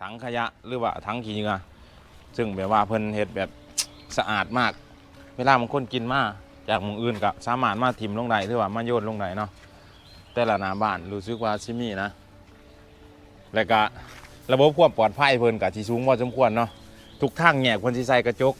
สังขยะหรือว่าทั้งขี้เหงื่อซึ่งแบบว่าเพิ่นเฮ็ดแบบสะอาดมาก เวลาบางคนกินมาจากหมู่อื่นก็สามารถมาถิ่มลงได้หรือว่ามาโยนลงได้เนาะแต่ละหน้าบ้านรู้สึกว่าซิมีนะ แล้วก็ระบบความปลอดภัยเพิ่นก็สิสูงพอสมควรเนาะทุกทางแง่เพิ่นสิใส่กระจก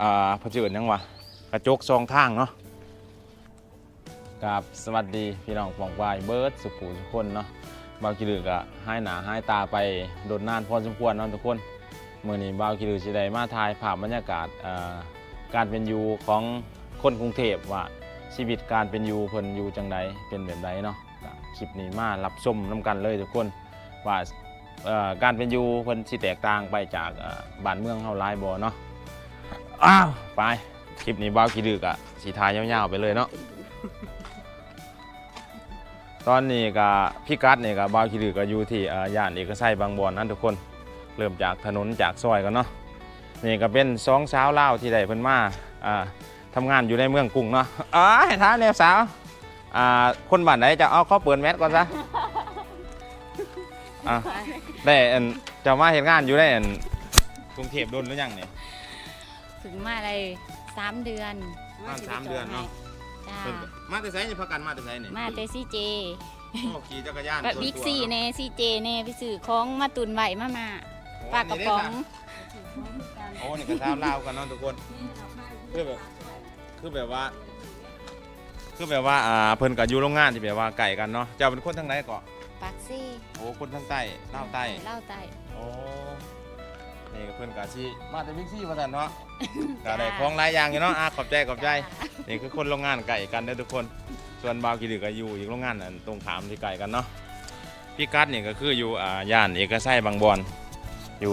อ่าเพิ่นสิเอิ้นหยังวะกระจกสองทางเนาะกับสวัสดีพี่น้องปองปายเบิร์ดสุขุทุกคนเนาะ บางทีลือก็ให้หนาให้ตาไปโดนนานพอสมควรเนาะทุกคนมื้อนี้บาวกิลือสิได้มาถ่ายภาพบรรยากาศการเป็นอยู่ของคนกรุงเทพว่าชีวิตการเป็นอยู่เพิ่นอยู่จังไดเป็นแบบใดเนาะคลิปนี้มารับชมนํกันเลยทุกคนว่าการเป็นอยู่เพิ่นสิแตกต่างไปจากบ้านเมืองเฮาหลายบ่เนาะอ้าวไปคลิปนี้บ่าวกี่ดึกอะสิทายยาวๆไปเลยเนาะ ตอนนี้ก็พี่กัดนี่ก็บ่าวกี่ดึกก็อยู่ที่เอ่อย่านเอกชัยบางบอนนั่นทุกคน เริ่มจากถนนจากซอยกันเนาะนี่ก็เป็นสองสาวลาวที่ได้เพิ่นมาอ่าทำงานอยู่ในเมืองกรุงเนาะอ๋อให้ท้าแนวสาวอ่าคนบ้านไหนจะเอาเขาเปิดแมสก่อนซะอะได้อันจะมาเห็นงานอยู่ได้อันกรุงเทพโดนหรือยังเนี่ยถึงมาอะไรสามเดือนประมาณสามเดือนเนาะ จ้า เพิ่นก็มาแต่ไสนี่พักกันมาแต่ไสนี่มาแต่ซีเจโอ้ขี่จักรยานแบบส่วนบิ๊กตัวซีเนาะเน่ซีเจเน่ไปซื้อของมาตุนไหวมามาโอ้ปลากระป๋องนี่เด้โอ้นี่ก็ทามลาวกันเนาะทุกคน คือแบบ คือแบบว่า คือแบบว่า อ่า เพิ่นก็อยู่โรงงานที่แบบว่าไก่กันเนาะ เจ้าเป็นคนทางไหนเกาะปากซี่โอ้ คนทางใต้ลาวใต้ เล่าใต้โอ้ นี่ก็เพิ่นก็สิมาแต่บิ๊กซีว่าซั่นเนาะก็ได้ของหลายอย่างอยู่เนาะอะขอบใจขอบใจนี่คือคนโรงงานไก่กันเด้อทุกคน ส่วนบาวกิดึกก็อยู่อีกโรงงานอันตรงขามที่ไก่กันเนาะพี่กัดนี่ก็คืออยู่อ่าย่านเอกชัยบางบอนอยู่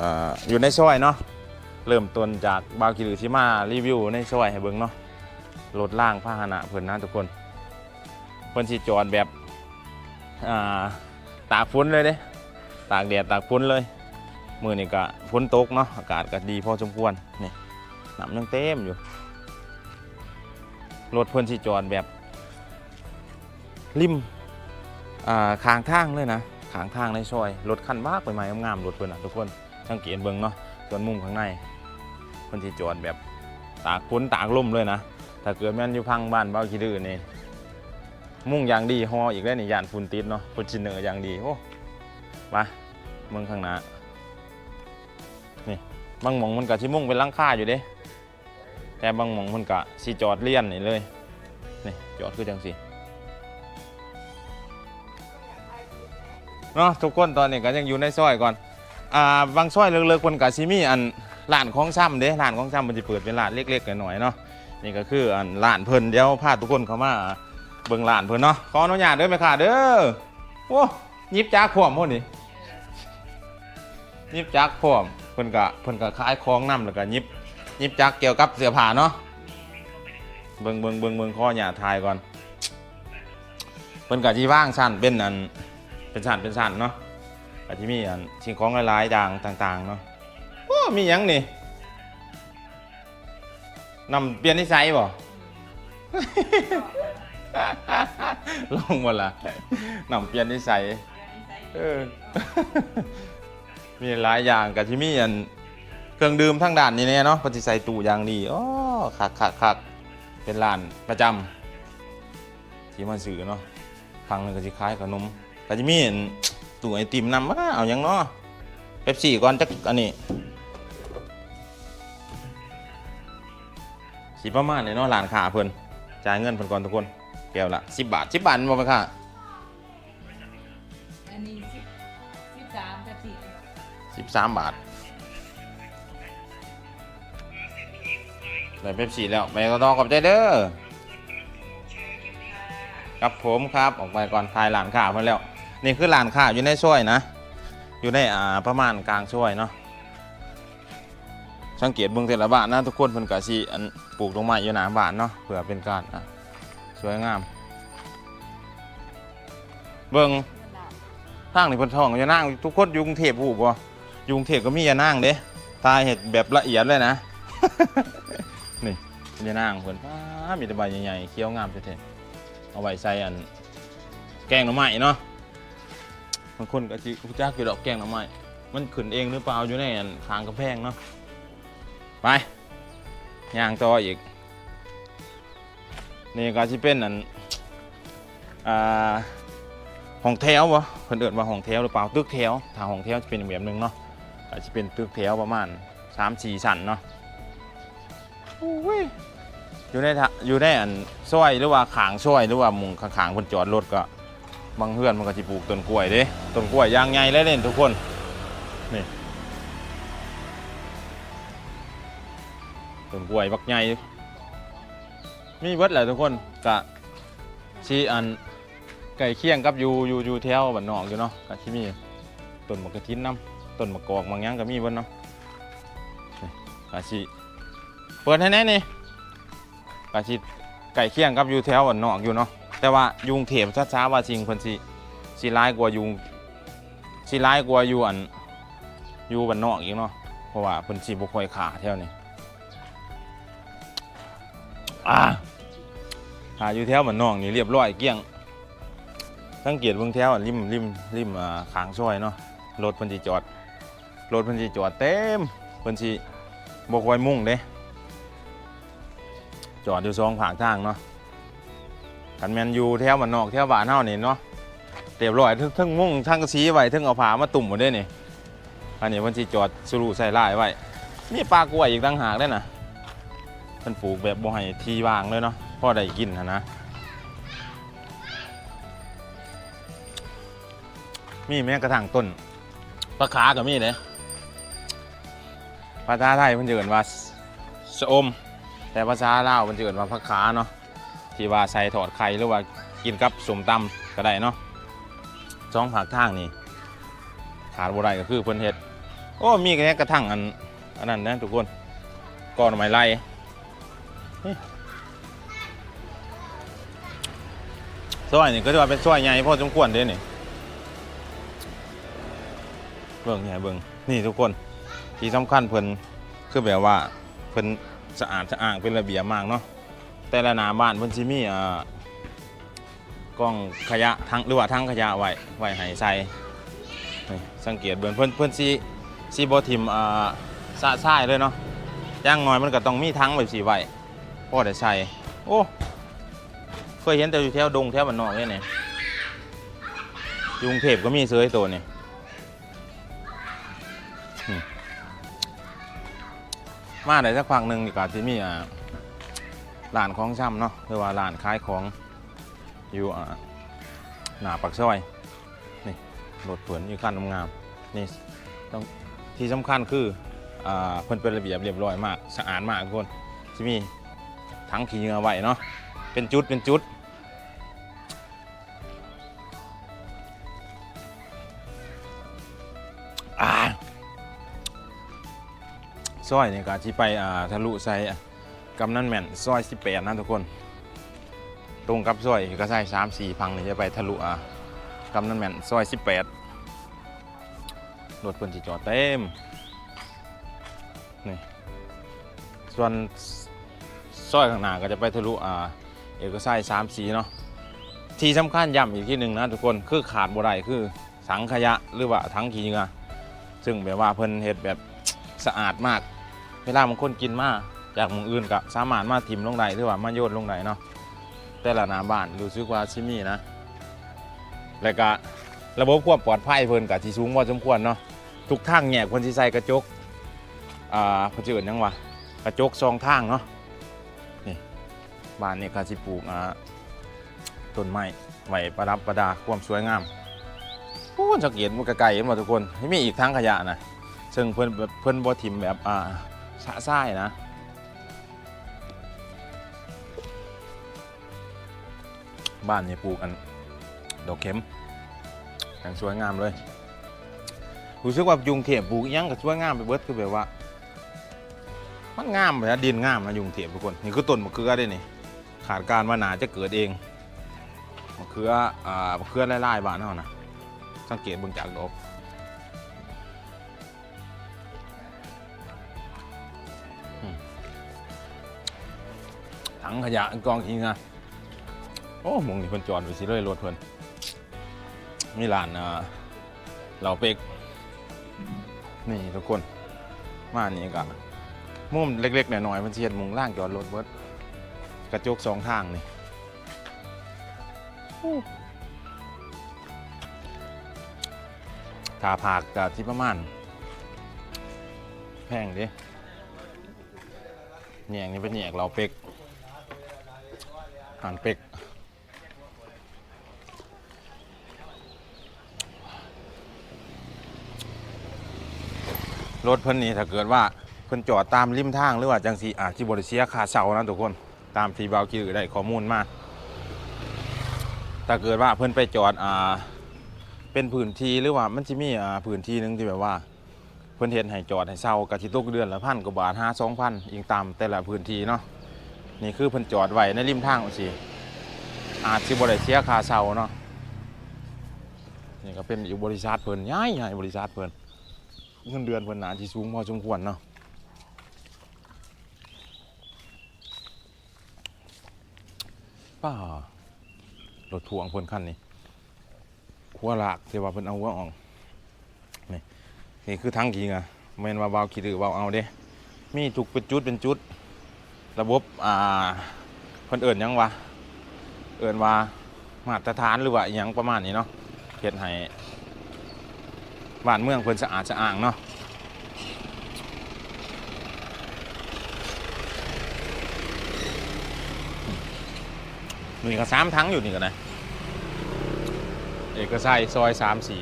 อ่าอยู่ในซอยเนาะเริ่มต้นจากบาวกิดึกที่มารีวิวในซอยให้เบิ่งเนาะรถล่างพาหนะเพิ่นนะทุกคนเพิ่นสิจอดแบบอ่าตากฝนเลยเด้ตากแดดตากฝนเลย มื้อนี้ก็ฝนตกเนาะอากาศก็ดีพอสมควรนี่น้ำยังเต็มอยู่รถเพิ่นสิจอดแบบริมอ่าข้างทางเลยนะขางทางในซอยรถคันมากไปใหม่งามรถเพิ่นอะทุกคนสังเกตเบิ่งเนาะส่วนมุมข้างในเพิ่นสิจอดแบบตากฝนตากลมเลยนะถ้าเกิดแม่นอยู่พังบ้านเบ้าขี้ดื้อนี่มุ่งอย่างดีฮออีกแล้วนี่ยานฝุ่นติดเนาะเพิ่นสิเหนืออย่างดีโอ้มาเมืองข้างหน้า บางหม่องมันก็สิมุ่งเป็นลังค่าอยู่เด้แต่บางหมองมันกะสีจอดเลี่ยนนี่เลยนี่จอดคือจังสิเนาะทุกคนตอนนี้ก็ยังอยู่ในซอยก่อนอ่าบางซอยเล็กๆคนกะซิมีอันร้านของซ้ำเด้ร้านของซ้ำมันจะเปิดเป็นร้านเล็กๆหน่อยๆเนาะนี่ก็คืออันร้านเพิ่นเดี๋ยวพาทุกคนเข้ามาเบิ่งร้านเพิ่นเนาะขออนุญาตเด้อแม่ค่ะเด้อโอ้ยิบจักพร้อมหมดนี่ยิบจักพร้อม เพิ่นก็เพิ่นก็ขายของนํแล้วก็ยิบยิบจักเกี่ยวกับเสื้อผ้าเนาะเบิ่งเบิ่งเบิ่งเบิ่งข้อหยาทายก่อนเพิ่นกะที่ว่างสั้นเป็นอันเป็นสั้นเป็นสั้นเนาะกะที่มีอันสิ่งของหลายๆอย่างต่างๆเนาะโอ้มีหยังนี่นำเปลี่ยนนิสัยบ่ลองหมดละนำเปลี่ยนนิสัยเออ มีหลายอย่างกะที่มีอันเครื่องดื่มทั้งด่านนี่เนี่ยเนาะปฏิใส่ตู้อย่างดีอ๋อคักคักคักเป็นร้านประจำที่มาซื้อเนาะฟังนึงก็สิขายขนมก็จะมีอันตู้ไอติมนำว่าเอาหยังเนาะเป๊ปซี่ก่อนจักอันนี้สิประมาณนี้เนาะร้านค้าเพิ่นจ่ายเงินเพิ่นก่อนทุกคนแก้วละ10บาท10บาทบ่ไปค่ะ 13บาทได้เป๊ปซี่แล้วไปก็ต้องขอบใจเด้อครับผมครับออกไปก่อนทายหลานข่าเพิ่นแล้ว นี่คือหลานข่าอยู่ในซอยนะ อยู่ในอ่าประมาณกลางซอยเนาะสังเกตเบิ่งแต่ละบ้านนะทุกคนเพิ่นก็สิอันปลูกต้นไม้อยู่หน้าบ้านเนาะเพื่อเป็นการอะสวยงาม เบิ่งทางนี่เพิ่นท่องอย่านางทุกคนอยู่กรุงเทพฮู้บ่ ยุงเทพก็มีอย่านางเด้ทายเฮ็ดแบบละเอียดเลยนะ นี่อย่านางเพิ่นฟ้ามีแต่ใบใหญ่ๆเขียวงามแท้ๆเอาไว้ใส่อัน แกงหน่อไม้เนาะบางคนก็สิรู้จักอยู่ดอกแกงหน่อไม้มันขึ้นเองหรือเปล่าอยู่ในอันข้างกำแพงเนาะไปย่างต่ออีก นี่ก็สิเป็นอันอห้องแถววะเพิ่นเอิ้นว่าห้องแถวหรือเปล่าตึกแถวถ้าห้องแถวจะเป็นแบบหนึงเนาะ ก็จะเป็นตึกแถวประมาณ3-4ชั้นเนาะโอ้ยอยู่ในทะอยู่ในอันซอยหรือว่าขางซอยหรือว่ามุงข้างๆเพิ่นจอดรถก็บางเฮือนมันก็สิปลูกต้นกล้วยเด้ต้นกล้วยยางใหญ่เลยเด่นทุกคนนี่ต้นกล้วยบักใหญ่มีเบิดแหละทุกคนกะชีอันไก่เคียงกับอยู่อยู่อยู่แถวบ้านนอกอยู่เนาะกะที่มีต้นมะกระทินน้ำ ต้นมะกอกบางอย่างก็มีบิดเนาะนี่กะชีเปิดให้แน่นี่กะชีไก่เคียงกับอยู่แถวบ้านนอกอยู่เนาะแต่ว่ายุงเทพช้าๆว่าจริงเพิ่นสิสิร้ายกว่ายุงสิร้ายกว่าอยู่อันอยู่บ้านนอกอีกเนาะเพราะว่าเพิ่นสิบ่ค่อยขาแถวนี้อ่าหาอยู่แถวเหมือนนองนี่เรียบร้อยเกี้ยงสังเกตเบื้องแถวอะริมริมริมอ่าขางซอยเนาะรถเพิ่นสิจอด รถเพิ่นสิจอดเต็มเพิ่นสิบ่ค่อยมุ่งเด้จอดอยู่สองผางทางเนาะกันแมนอยู่แถวบ้านนอกแถวบ้านเฮานี่เนาะเรียบร้อยทั้งทั้งมุ่งทั้งกระสีไว้ทั้งเอาผ้ามาตุ่มหมดเด้นี่อันนี้เพิ่นสิจอดสุรุใส่ลายไว้มีปลากล้วยอีกต่างหากเด้น่ะมันปลูกแบบบ่ให้ทีวางเลยเนาะพอได้กินนะมีแม้กระทั่งต้นปลาขาก็มีเลย ภาษาไทยเพิ่นจะเอิ้นว่าสะอม แต่ภาษาลาวเพิ่นจะเอิ้นว่าผักขาเนาะที่ว่าใส่ทอดไข่หรือว่ากินกับสมตำก็ได้เนาะสองผักทางนี่ขาดบ่ได้ก็คือเพิ่นเฮ็ดโอ้มีแค่กระทั่งอันอันนั้นนะทุกคนก้อนไม้ไล่ซอยนี่ก็จะว่าเป็นซอยใหญ่พอสมควรเด้นี่เบิ่งเนี่ยเบิ่งนี่ทุกคน ที่สำคัญเพิ่นคือแบบว่าเพิ่นสะอาดสะอ้างเป็นระเบียบมากเนาะแต่ละหนาบ้านเพิ่นสิมีอ่ากล้องขยะทั้งหรือว่าทั้งขยะไว้ไว้ให้ใส่สังเกตเบิ่งเพิ่นเพิ่นสิสิบ่ทิ่มอ่าสะทรายเลยเนาะอย่างน้อยมันก็ต้องมีทั้งแบบสิไว้พอได้ใส่โอ้เคยเห็นแต่อยู่แถวดงแถวบ้านนอกเนี่ยนี่ยุงเทพก็มีเสือตัวนี่ มาได้สักพักหนึ่งก็ที่มีอ่าร้านของช่ำเนาะหรือว่าร้านขายของอยู่อ่าหน้าปักซอยนี่รถเผือนอยู่ขั้นงามๆนี่ต้องที่สำคัญคืออ่าเพิ่นเป็นระเบียบเรียบร้อยมากสะอาดมากทุกคนจะมีทั้งขี้เหงื่อไว้เนาะเป็นจุดเป็นจุด ซอยนี่ก็ที่ไปอ่าทะลุใส่กำนันแม่นซอย18นะทุกคน ตรงกับซอยก็ใส่3 4พังนี่จะไปทะลุอ่ากำนันแม่นซอย18รถเพิ่นสิจอดเต็มนี่ส่วนซอยข้างหน้าก็จะไปทะลุอ่าเอกชัยสามสีเนาะที่สำคัญย้ำอีกที่หนึ่งนะทุกคนคือขาดบ่ได้คือสังขยะหรือว่าทั้งขี้เหงื่อซึ่งแบบว่าเพิ่นเฮ็ดแบบสะอาดมาก เวลาบางคนกินมาจากมุงอื่นก็สามารถมาถิมลงได้หรือว่ามาโยนลงได้เนาะแต่ละหน้าบ้านรู้สึกว่าชิมีนะ แล้วก็ระบบความปลอดภัยเพิ่นก็สิสูงพอสมควรเนาะทุกทางแยกเพิ่นสิใส่กระจกอ่าเพิ่นสิเอิ้นยังวะกระจกสองทางเนาะนี่บ้านนี่ก็สิปลูกอ่าต้นไม้ไว้ประดับประดาความสวยงามโอ้สังเกตมันไกลๆเห็นบ่ทุกคนมีอีกทั้งขยะนะซึ่งเพิ่อนเพิ่อนบ่ถิ่มแบบอ่า สะซ้ายนะบ้านนี่ปลูกอันดอกเข็มอย่างสวยงามเลยรู้สึกว่ายุงเทพปลูกยังก็สวยงามไปเบิดคือแบบว่า มันงามเลยนะดินงามนะยุงเทียบทุกคนนี่คือต้นมะเขือได้นี่ขาดการว่าหนาจะเกิดเองมะเขืออ่ามะเขือไล่ๆบ้านเฮานะสังเกตเบิ่งจากดอก ถังขยะกองทิ้งนะโอ้มงนี่เพิ่นจอดไว้สิเลยรถเพิ่นมีร้านอ่าเราเป็กนี่ทุกคน มานี่ก็มุมเล็กๆหน่อยๆมันเชียดมุงล่างจอดรถเบิดกระจกสองทางนี่ถ้าผากกับที่ประมาณแพงดิแหนงนี่เป็นแหนกเราเป็ก หันเป็กรถเพิ่นนี่ถ้าเกิดว่าเพิ่นจอดตามริมทางหรือว่าจังสีอาจสิบริเสียค่าเช่านะทุกคนตามที่เบาคิดได้ข้อมูลมาถ้าเกิดว่าเพิ่นไปจอดอ่าเป็นพื้นที่หรือว่ามันจะมีอ่าพื้นที่หนึงที่แบบว่า เพิ่นเฮ็ดให้จอดให้เช่ากะสิตกเดือนละพันกว่าบาทห้าสองพันอิงตามแต่ละพื้นทีเนาะ นี่คือเพิ่นจอดไว้ในริมทางสิอาจสิบ่ได้เสียค่าเช่าเนาะนี่ก็เป็นอยู่บริษัทเพิ่นใหญ่ใหญ่บริษัทเพิ่นเงินเดือนเพิ่นหนาที่สูงพอสมควรเนาะป้ารถถ่วงเพิ่นคันนี้หัวลากที่ว่าเพิ่นเอาหัวออกนี่นี่คือทั้งกี่อะแม่นว่าเบาขี้ดื้อเบาเอาเด้มีถูกเป็นจุดเป็นจุด ระบบอ่าเพิ่นเอิ้นยังวะเอิ้นว่ามาตรฐานหรือว่าอหยังประมาณนี้เนาะเฮ็ดให้บ้านเมืองเพิ่นสะอาดสะอ้างเนาะนี่ก็สามทั้งอยู่นี่กันนะเอกชัยซอยสามสี่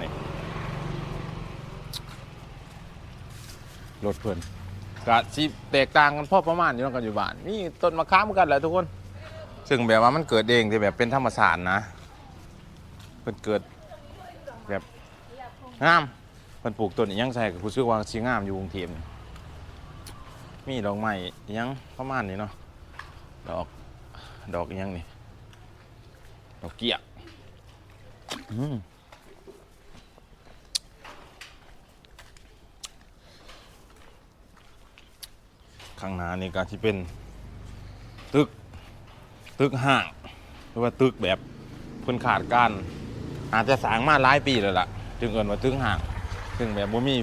นี่รถเพิ่อน กะสิแตกต่างกันพอประมาณอยู่เนาะกันอยู่บ้านนี่ต้นมะขามกันแหละทุกคน ซึ่งแบบว่ามันเกิดเองที่แบบเป็นธรรมชาตินะเพิ่นเกิดแบบงามมันปลูกต้นยังใส่กับผู้ชื่อว่าสีงามอยู่กรุงเทพนี่มีดอกไม้ยังประมาณนี้เนาะดอกดอกยังนี่ดอกเกี้ยอืม ข้างหน้านี่ก็ที่เป็นตึกตึกห้างหรือว่าตึกแบบเพิ่นขาดการ อาจจะสร้างมาหลายปีแล้วล่ะ จึงเอินว่าตึงห่าง ซึ่งแบบบ่มี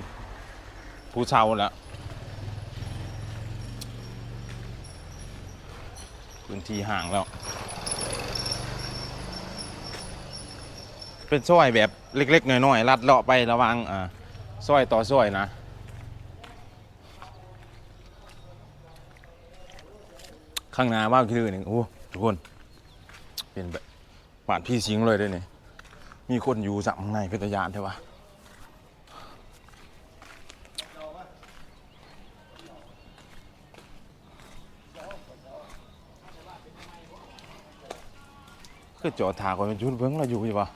ผู้เช่าแล้วพื้นที่ห่างแล้ว เป็นซอยแบบเล็กๆน้อยๆลัดเลาะไประหวังอ่าซอยต่อซอยนะ ข้างหน้าบ้านคือหนึ่งโอ้ทุกคน เป็นแบบบ้านพี่สิงเลยด้วยนี่มีคนอยู่สักข้างในเป็นตะยานใช่ปะคือจอดถากอนเป็นชุดเบิ้งเราอยู่ใช่ปะ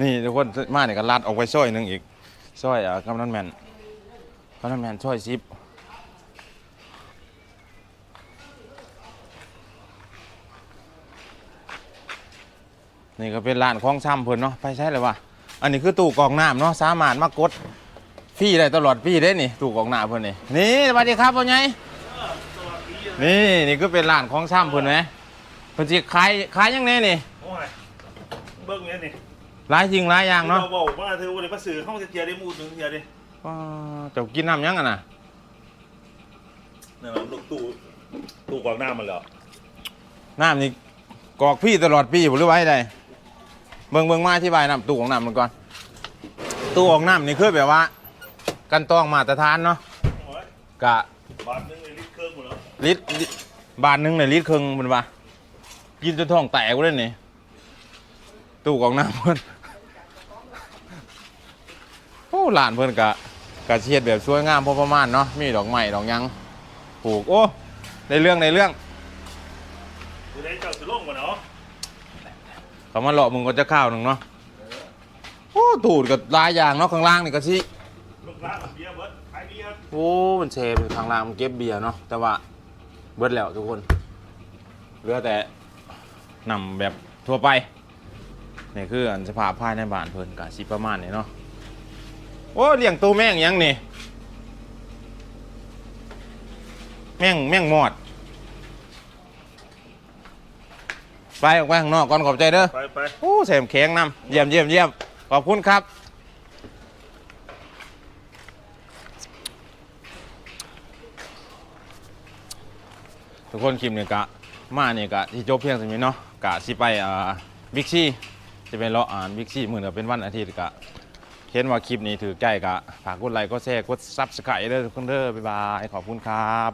นี่ทุกคนมาเนี่ยก็ลัดออกไปซอยหนึ่งอีกซอยอะกำนันแมนกำนันแมนซอยซิป นี่ก็เป็นร้านของซ้ำเพิ่นเนาะไปใช่เลยวะอันนี้คือตู้กรองน้ำเนาะสามารถมากดฟรีได้ตลอดฟรีได้นี่ตู้กรองน้ำเพิ่นนี่นี่สวัสดีครับพ่อใหญ่นี่นี่ก็เป็นร้านของซ้ำเพิ่นไหมเพิ่นสิขายขายยังไงนี่โอ้ยเบิ้งเนี่ยนี่หลายจริงหลายอย่างเนาะเราบอกว่าเธอวันนี้มาสื่อห้องจะเจียได้มูดหนึ่งเจียดิว้าเจ้ากินน้ำยังอะนะนั่นแหละลูกตู้ตู้กวางหน้ามันเหรอน้ำนี่กอกพี่ตลอดปีบ่หรือไว้ใด เบิ่งเบิ่งมาอธิบายน้ำตู้ของน้ำมันก่อน ตู้ของน้ำนี่คือแบบว่า กันต้องมาตรฐานเนาะกะบาทหนึงเลยลิตรครื่งหมดแล้วลิตรบาทหนึงเนี่ยลิตรครึ่งมันว่ากินจนท้องแตกกูเลยนี่ตู้ของน้ำเพิ่นโอ้หลานเพิ่นกะกะเชียดแบบสวยงามพอประมาณเนาะมีดอกไม้ดอกยังปลูกโอ้ในเรื่องในเรื่องจะได้เจ้าสุโลงมาเนาะ เขามาหลอกมึงก็จะข้าวหนึ่งเนาะโอ้ตูดกับลายอย่างเนาะข้างล่างนี่ก็สิลูกร้านเบียร์เบิร์ดขายเบียร์โอ้มันเชไปข้างล่างมันเก็บเบียร์เนาะแต่ว่าเบิดแล้วทุกคนเหลือแต่นำแบบทั่วไปนี่คืออันสภาพภายในบ้านเพิ่นกะสิประมาณนี้เนาะโอ้เลี้ยงตัวแม่งยังนี่แม่งแม่งหมอด ไปออกไปข้างนอกก่อนขอบใจเด้อไปไปโอ้เสมแข็งนำเยี่ยมเยี่ยมเยี่ยมขอบคุณครับ ทุกคนคลิปนี้กะมาเนี่ยกะที่จบเพียงสิมิเนาะกะสิไปอ่าบิ๊กซี่จะเป็นเลาะอ่านบิ๊กซี่เหมือนกับเป็นวันอาทิตย์กะเห็นว่าคลิปนี้ถือใจกะฝากกดไลค์กดแชร์กดซับสไครต์เด้อทุกคนเด้อบ๊ายบายขอบคุณครับ